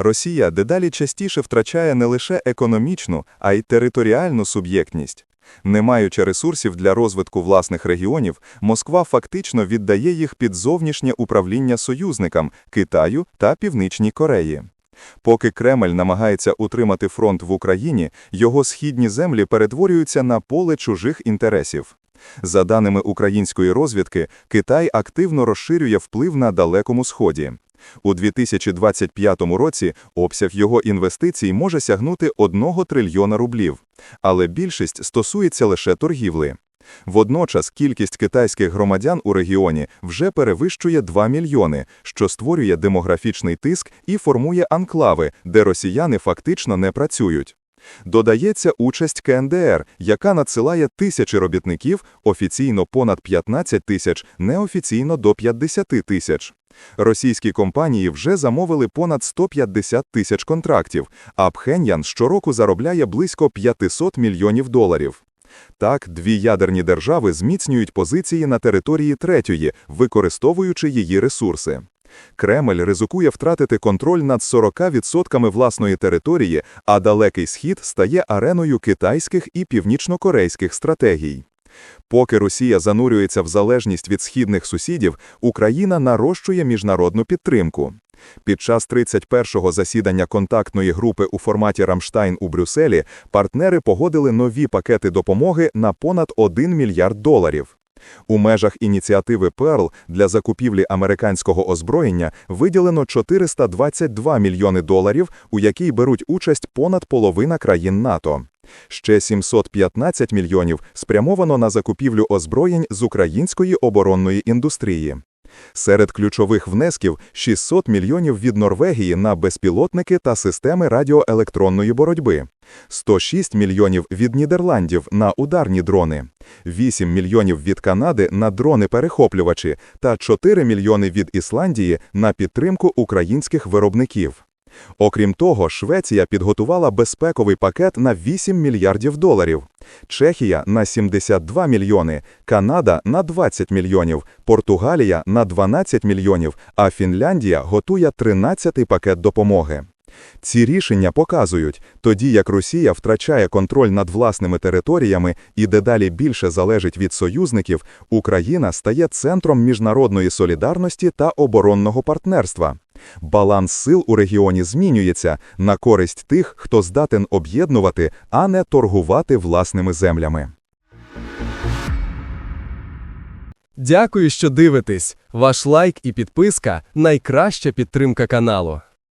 Росія дедалі частіше втрачає не лише економічну, а й територіальну суб'єктність. Не маючи ресурсів для розвитку власних регіонів, Москва фактично віддає їх під зовнішнє управління союзникам Китаю та Північній Кореї. Поки Кремль намагається утримати фронт в Україні, його східні землі перетворюються на поле чужих інтересів. За даними української розвідки, Китай активно розширює вплив на Далекому Сході. У 2025 році обсяг його інвестицій може сягнути 1 трильйона рублів, але більшість стосується лише торгівлі. Водночас кількість китайських громадян у регіоні вже перевищує 2 мільйони, що створює демографічний тиск і формує анклави, де росіяни фактично не працюють. Додається участь КНДР, яка надсилає тисячі робітників, офіційно понад 15 тисяч, неофіційно до 50 тисяч. Російські компанії вже замовили понад 150 тисяч контрактів, а Пхеньян щороку заробляє близько 500 мільйонів доларів. Так, дві ядерні держави зміцнюють позиції на території третьої, використовуючи її ресурси. Кремль ризикує втратити контроль над 40% власної території, а Далекий Схід стає ареною китайських і північнокорейських стратегій. Поки Росія занурюється в залежність від східних сусідів, Україна нарощує міжнародну підтримку. Під час 31-го засідання контактної групи у форматі Рамштайн у Брюсселі партнери погодили нові пакети допомоги на понад 1 мільярд доларів. У межах ініціативи Перл для закупівлі американського озброєння виділено 422 мільйони доларів, у якій беруть участь понад половина країн НАТО. Ще 715 мільйонів спрямовано на закупівлю озброєнь з української оборонної індустрії. Серед ключових внесків 600 мільйонів від Норвегії на безпілотники та системи радіоелектронної боротьби, 106 мільйонів від Нідерландів на ударні дрони, 8 мільйонів від Канади на дрони-перехоплювачі та 4 мільйони від Ісландії на підтримку українських виробників. Окрім того, Швеція підготувала безпековий пакет на 8 мільярдів доларів, Чехія – на 72 мільйони, Канада – на 20 мільйонів, Португалія – на 12 мільйонів, а Фінляндія готує 13-й пакет допомоги. Ці рішення показують, тоді як Росія втрачає контроль над власними територіями і дедалі більше залежить від союзників, Україна стає центром міжнародної солідарності та оборонного партнерства. Баланс сил у регіоні змінюється на користь тих, хто здатен об'єднувати, а не торгувати власними землями. Дякую, що дивитесь. Ваш лайк і підписка найкраща підтримка каналу.